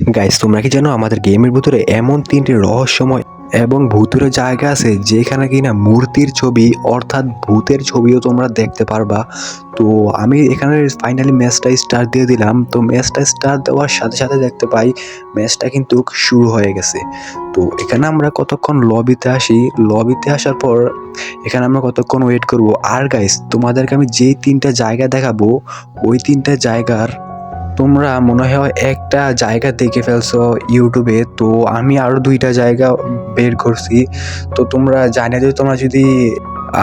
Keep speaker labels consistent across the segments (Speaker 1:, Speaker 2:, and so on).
Speaker 1: Guys তোমরা কি জানো আমাদের গেমের ভিতরে এমন তিনটি রহস্যময় এবং ভূতের জায়গা আছে যেখানে কিনা মূর্তির ছবি অর্থাৎ ভূতের ছবিও তোমরা দেখতে পারবা। তো আমি এখানে ফাইনালি ম্যাচটা স্টার দিয়ে দিলাম। তো ম্যাচটা স্টার দেওয়ার সাথে সাথে দেখতে পাই ম্যাচটা কিন্তু শুরু হয়ে গেছে। তো এখানে আমরা কতক্ষণ লবিতে আসি? লবিতে আসার পর এখানে আমরা কতক্ষণ ওয়েট করব? আর গাইস তোমাদেরকে আমি যেই তিনটা জায়গা দেখাবো, ওই তিনটা জায়গার তোমরা মনে হয় একটা জায়গা দেখে ফেলছো ইউটিউবে, তো আমি আরও দুইটা জায়গা বের করছি। তো তোমরা জানে যে তোমরা যদি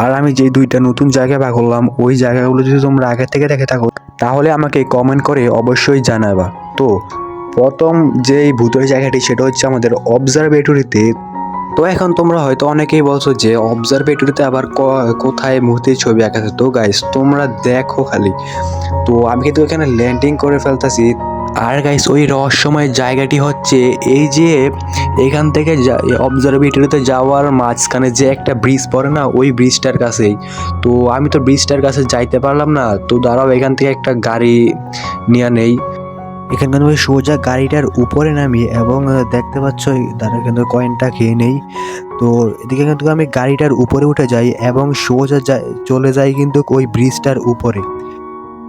Speaker 1: আর আমি যে দুইটা নতুন জায়গা বা করলাম, ওই জায়গাগুলো যদি তোমরা আগে থেকে দেখে থাকো, তাহলে আমাকে কমেন্ট করে অবশ্যই জানাবা। তো প্রথম যেই ভূতের জায়গাটি, সেটা হচ্ছে আমাদের অবজারভেটরিতে তো এখন তোমরা হয়তো অনেকেই বলছো যে অবজারভেটরিতে আবার কোথায় মূর্তির ছবি আঁকাছে? তো গাইস তোমরা দেখো খালি। তো আমি কিন্তু এখানে ল্যান্ডিং করে ফেলতেছি। আর গাইস ওই রহস্যময় জায়গাটি হচ্ছে এই যে এখান থেকে অবজারভেটরিতে যাওয়ার মাঝখানে যে একটা ব্রিজ পড়ে না, ওই ব্রিজটার কাছেই। তো আমি তো ব্রিজটার কাছে যাইতে পারলাম না। তো দাঁড়াও, এখান থেকে একটা গাড়ি নিয়ে নেই। এখানে কিন্তু ওই সোজা গাড়িটার উপরে নামি এবং দেখতে পাচ্ছ দাঁড়া কিন্তু কয়েনটা খেয়ে নেই। তো এদিকে কিন্তু আমি গাড়িটার উপরে উঠে যাই এবং সোজা চলে যাই কিন্তু ওই ব্রিজটার উপরে।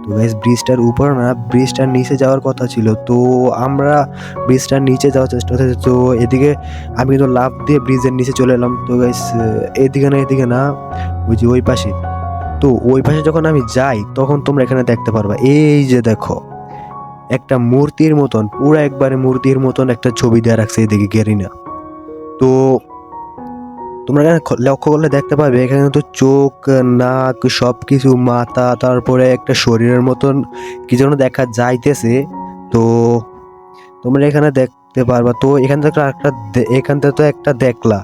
Speaker 1: তো গাইস ব্রিজটার উপরে না ব্রিজটার নিচে যাওয়ার কথা ছিল। তো আমরা ব্রিজটার নিচে যাওয়ার চেষ্টা করতেছি। তো এদিকে আমি কিন্তু লাফ দিয়ে ব্রিজের নিচে চলে এলাম। তো গাইস এদিকে না এদিকে না, ওই যে ওই পাশে। তো ওই পাশে যখন আমি যাই, তখন তোমরা এখানে দেখতে পারবা। এই যে দেখো একটা মূর্তির মতন, পুরো একবারে মূর্তির মতন একটা ছবি দেওয়া রাখছে এদিকে গেরিনা। তো তোমরা এখানে লক্ষ্য করলে দেখতে পাবে, এখানে তো চোখ, নাক সব কিছু মাথা, তারপরে একটা শরীরের মতন কি যেন দেখা যাইতেছে। তো তোমরা এখানে দেখতে পারবা, তো এখান থেকে একটা এখান থেকে তো একটা দেখলা।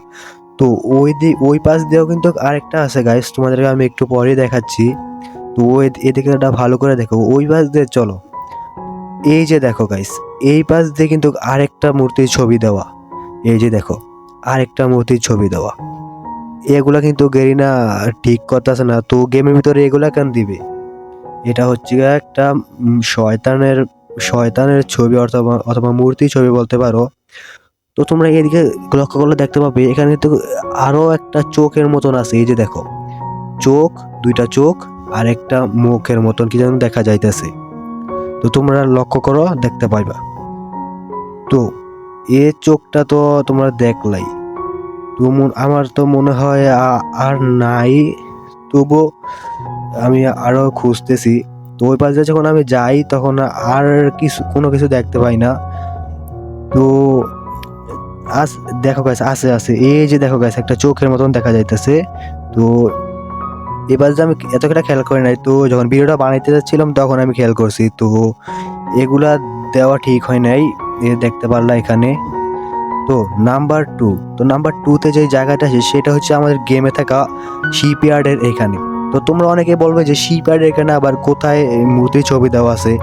Speaker 1: তো ওই দি ওই পাশ দিয়েও কিন্তু আরেকটা আছে গাইস তোমাদেরকে আমি একটু পরে দেখাচ্ছি। তো ওই এদিকে ভালো করে দেখো, ওই পাশ দিয়ে চলো। এই যে দেখো গাইস এই পাশ দিয়ে কিন্তু আরেকটা মূর্তির ছবি দেওয়া। এই যে দেখো, আরেকটা মূর্তির ছবি দেওয়া। এগুলা কিন্তু গেরিনা ঠিক করতেছে না, তো গেমের ভিতরে এগুলা কেন দিবে? এটা হচ্ছে একটা শয়তানের শয়তানের ছবি অথবা অথবা মূর্তি ছবি বলতে পারো। তো তোমরা এদিকে লক্ষ্য করলে দেখতে পাবে, এখানে তো আরও একটা চোখের মতন আছে। এই যে দেখো, চোখ, দুইটা চোখ আর একটা মুখের মতন কি যেন দেখা যাইতেছে। তো তোমরা লক্ষ্য করো, দেখতে পাইবা। তো এ চোখটা তো তোমরা দেখলাই। তো আমার তো মনে হয় আর নাই। তবু আমি আরও খুঁজতেছি। তো ওই পাশে যখন আমি যাই, তখন আর কিছু, কোনো কিছু দেখতে পাই না। তো আস, দেখো গাছ আছে আছে এই যে দেখো গাছ একটা চোখের মতন দেখা যাইতেছে। তো এবার যে আমি এতটা খেয়াল করি নাই, তো যখন ভিডিওটা বানাইতে যাচ্ছিলাম, তখন আমি খেয়াল করছি, তো এগুলা দেওয়া ঠিক হয় নাই, এ দেখতে পারলা এখানে। তো নাম্বার টু তো নাম্বার টুতে যে জায়গাটা আছে, সেটা হচ্ছে আমাদের গেমে থাকা শিপইয়ার্ডের এখানে। তো তোমরা অনেকে বলবে যে শিপইয়ার্ডের এখানে আবার কোথায় এই মূর্তির ছবি দেওয়া আছে?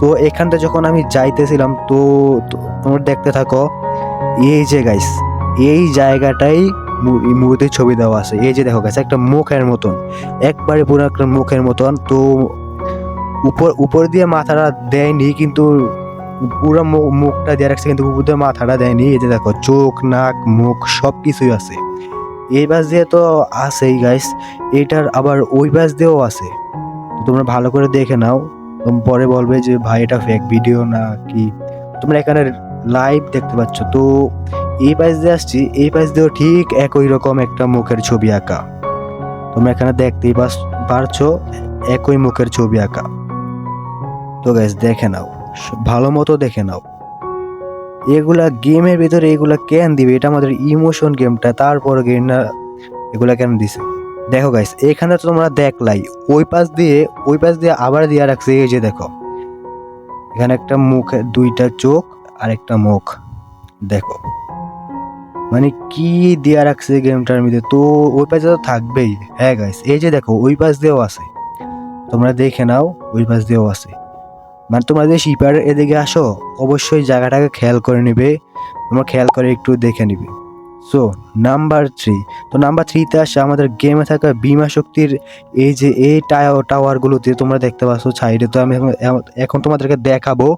Speaker 1: তো এখানটা যখন আমি যাইতেছিলাম, তো তোমরা দেখতে থাকো, এই যে গাইস এই জায়গাটাই মূর্তির ছবি দেওয়া আছে। এই যে দেখো গাইস একটা মুখের মতন। একবারে পুরো একটা মুখের মতন। তো উপর উপর দিয়ে মাথাটা দেয়নি, কিন্তু পুরো মুখটা দিয়ে রাখছে, কিন্তু উপর দিয়ে মাথাটা দেয়নি। এই যে দেখো, চোখ, নাক, মুখ সব কিছুই আছে। এই বাস দিয়ে তো আছেই গাইস এটার আবার ওই বাস দিয়েও আছে। তোমরা ভালো করে দেখে নাও। পরে বলবে যে, ভাই, এটা ফেক ভিডিও না কি? তোমরা এখানে লাইভ দেখতে পাচ্ছ। তো এই পাশ দিয়ে আসছি, এই পাশ দিয়েও ঠিক একই রকম একটা মুখের ছবি আঁকা। তোমরা এখানে দেখতেই পারছ একই মুখের ছবি আঁকা। তো গাইস দেখে নাও ভালো মতো দেখে নাও। এগুলা গেমের ভিতরে এগুলা কেন দিবে? এটা আমাদের ইমোশন গেমটা তারপর গেম না এগুলা কেন দিছে? দেখো গাইস এখানে তো তোমরা দেখলাই, ওই পাশ দিয়ে, ওই পাশ দিয়ে আবার দিয়ে রাখছে, এই যে দেখো। এখানে একটা মুখে দুইটা চোখ আর একটা মুখ। দেখো। মানে কি দিয়া রাখছে গেমটার মধ্যে? তো ওই পাশে তো থাকবেই। হ্যাঁ গাইস এই যে দেখো, ওই পাশ দিয়েও আছে। তোমরা দেখে নাও, ওই পাশ দিয়েও আছে। মানে তোমরা যে শিপার এদিকে আসো, অবশ্যই জায়গাটাকে খেয়াল করে নিবে। তোমরা খেয়াল করে একটু দেখে নিবে। সো নাম্বার থ্রি তো নাম্বার থ্রিতে আসে আমাদের গেমে থাকা বিমা শক্তির এই যে এই টাওয়ারগুলোতে তোমরা দেখতে পাচ্ছ সাইডে তো আমি এখন তোমাদেরকে দেখাবো।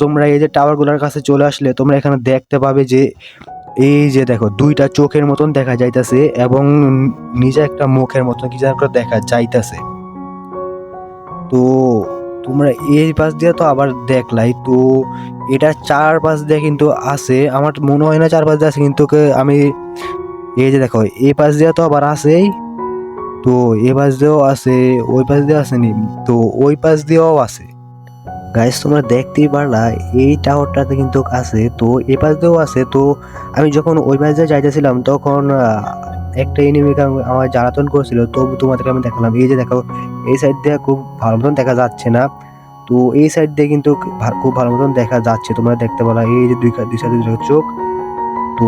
Speaker 1: তোমরা এই যে টাওয়ারগুলোর কাছে চলে আসলে তোমরা এখানে দেখতে পাবে যে এই যে দেখো, দুইটা চোখের মতন দেখা যাইতাছে এবং নিজে একটা মুখের মতন কি যেন দেখা যাইতাছে। তো তোমরা এই পাশ দিয়ে তো আবার দেখলাই, তো এটা চার পাশ দিয়ে কিন্তু আছে। আমার মনে হয় না চার পাশ দিয়ে আছে, কিন্তু আমি এই যে দেখো, এই পাশ দিয়ে তো আবার আছেই। তো এ পাশ দিয়েও আছে, ওই পাশ দিয়ে আসেনি, তো ওই পাশ দিয়েও আছে। গাইস তোমরা দেখতেই পারলা, এই টাওয়ারটাতে কিন্তু আছে, তো এ পাশ দিয়েও আছে, তো আমি যখন ওই পাশ যাইতেছিলাম, তখন একটা এনিমিকে আমার জ্বালাতন করেছিল, তো তোমাদেরকে আমি দেখালাম, এই যে দেখো, এই সাইড দিয়ে খুব ভালো মতন দেখা যাচ্ছে না, তো এই সাইড দিয়ে কিন্তু খুব ভালো মতন দেখা যাচ্ছে, তোমরা দেখতে পারলা, এই যে দুই দুই চোখ, তো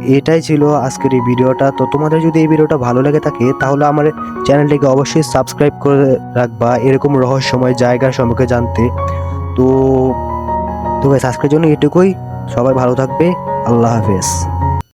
Speaker 1: এটাই ছিল আজকের এই ভিডিওটা। তো তোমাদের যদি এই ভিডিওটা ভালো লেগে থাকে, তাহলে আমার চ্যানেলটিকে অবশ্যই সাবস্ক্রাইব করে রাখবা। এরকম রহস্যময় জায়গা সম্পর্কে জানতে। তো তো গাইস আজকের জন্য এটুকুই। সবাই ভালো থাকবে। আল্লাহ হাফেজ।